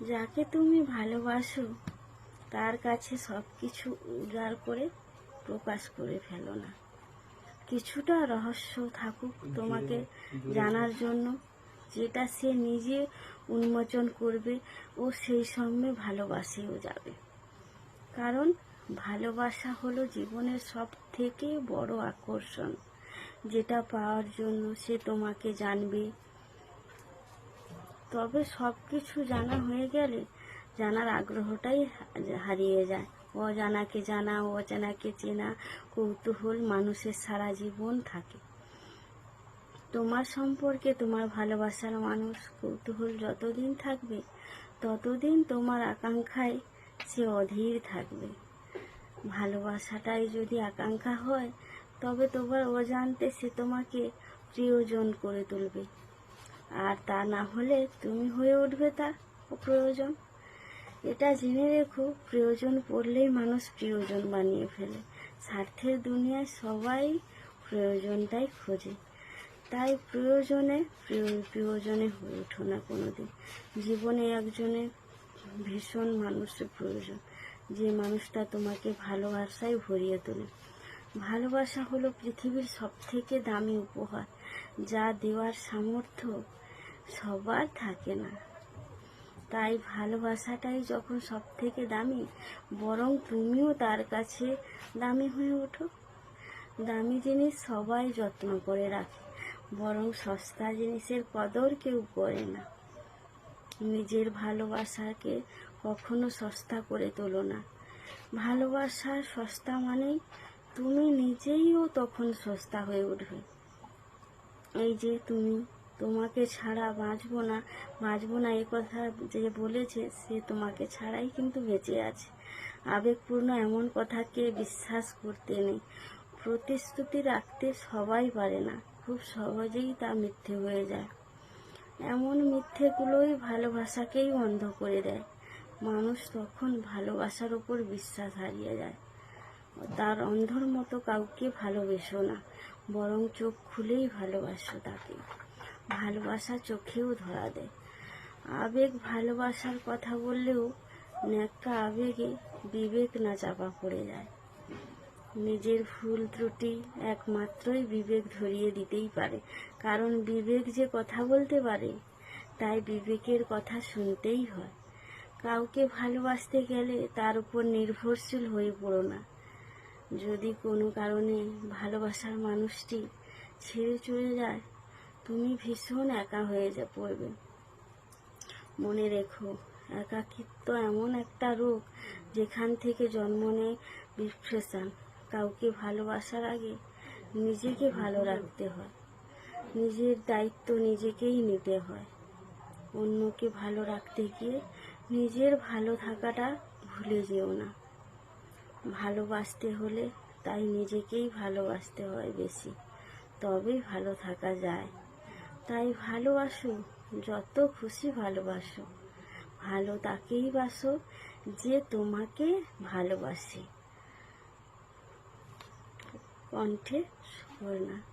যাকে তুমি ভালোবাসো তার কাছে সব কিছু উজাড় করে প্রকাশ করে ফেলো না। কিছুটা রহস্য থাকুক তোমাকে জানার জন্য যেটা সে নিজে উন্মোচন করবে ও সেই সঙ্গে ভালোবাসেও যাবে। কারণ ভালোবাসা হলো জীবনের সব থেকে বড় আকর্ষণ। যেটা পাওয়ার জন্য সে তোমাকে জানবে তবে সব কিছু জানা হয়ে গেলে জানার আগ্রহটাই হারিয়ে যায়। অজানাকে জানা অজানাকে চেনা, কৌতূহল মানুষের সারা জীবন থাকে। তোমার সম্পর্কে তোমার ভালোবাসার মানুষ, কৌতূহল যতদিন থাকবে, ততদিন তোমার আকাঙ্ক্ষায় সে অধীর থাকবে। ভালোবাসাটাই যদি আকাঙ্ক্ষা হয়, তবে তোমার অজান্তে সে তোমাকে প্রিয়জন করে তুলবে। আর তা না হলে তুমি হয়ে উঠবে তার প্রয়োজন। এটা জেনে রেখো, প্রয়োজন পড়লেই মানুষ প্রিয়জন বানিয়ে ফেলে। স্বার্থের দুনিয়ায় সবাই প্রয়োজনটাই খোঁজে। তাই প্রয়োজনে প্রিয়- প্রিয়জনে হয়ে ওঠো না কোনোদিন। জীবনে একজনের ভীষণ মানুষের প্রয়োজন। যে মানুষটা তোমাকে ভালোবাসায় ভরিয়ে তোলে। ভালোবাসা হলো পৃথিবীর সব থেকে দামি উপহার। যা দেওয়ার সামর্থ্য সবার থাকে না। তাই ভালোবাসাটাই যখন সব থেকে দামি, বরং তুমিও তার কাছে দামি হয়ে ওঠো। দামি জিনিস সবাই যত্ন করে রাখে, বরং সস্তা জিনিসের কদর কেউ করে না। নিজের ভালোবাসাকে কখনো সস্তা করে তোলো না। ভালোবাসা সস্তা মানেই তুমি নিজেইও তখন সস্তা হয়ে উঠবে। এই যে তুমি তোমাকে ছাড়া বাঁচবো না বাঁচবো না এ কথা যে বলেছে, সে তোমাকে ছাড়াই কিন্তু বেঁচে আছে। আবেগপূর্ণ এমন কথাকে বিশ্বাস করতে নেই। প্রতিশ্রুতি রাখতে সবাই পারে না, খুব সহজেই তা মিথ্যে হয়ে যায়। এমন মিথ্যেগুলোই ভালোবাসাকেই বন্ধ করে দেয়। মানুষ তখন ভালোবাসার উপর বিশ্বাস হারিয়ে যায়। তার অন্ধর মতো কাউকে ভালোবেসো না, বরং চোখ খুলেই ভালোবাসো তাকে। ভালোবাসা চোখেও ধরা দেয়। আবেগ ভালোবাসার কথা বললেও ন্যাক্কা আবেগে বিবেক না চাপা পড়ে যায়। নিজের ভুল ত্রুটি একমাত্রই বিবেক ধরিয়ে দিতেই পারে। কারণ বিবেক যে কথা বলতে পারে, তাই বিবেকের কথা শুনতেই হয়। কাউকে ভালোবাসতে গেলে তার উপর নির্ভরশীল হয়ে পড়ো না। যদি কোনো কারণে ভালোবাসার মানুষটি ছেড়ে চলে যায় তুমি ভীষণ একা হয়ে যা পড়বে। মনে রেখো, একাকিত্ব এমন একটা রোগ যেখান থেকে জন্ম নেয় ডিপ্রেশন কাউকে ভালোবাসার আগে নিজেকে ভালো রাখতে হয়। নিজের দায়িত্ব নিজেকেই নিতে হয়। অন্যকে ভালো রাখতে গিয়ে নিজের ভালো থাকাটা ভুলে যেও না। ভালোবাসতে হলে তাই নিজেকেই ভালোবাসতে হয় বেশি। তবেই ভালো থাকা যায়। তাই ভালোবাসো যত খুশি ভালোবাসো। ভালো তাকেই বাসো যে তোমাকে ভালোবাসে। কণ্ঠে স্বর্ণা।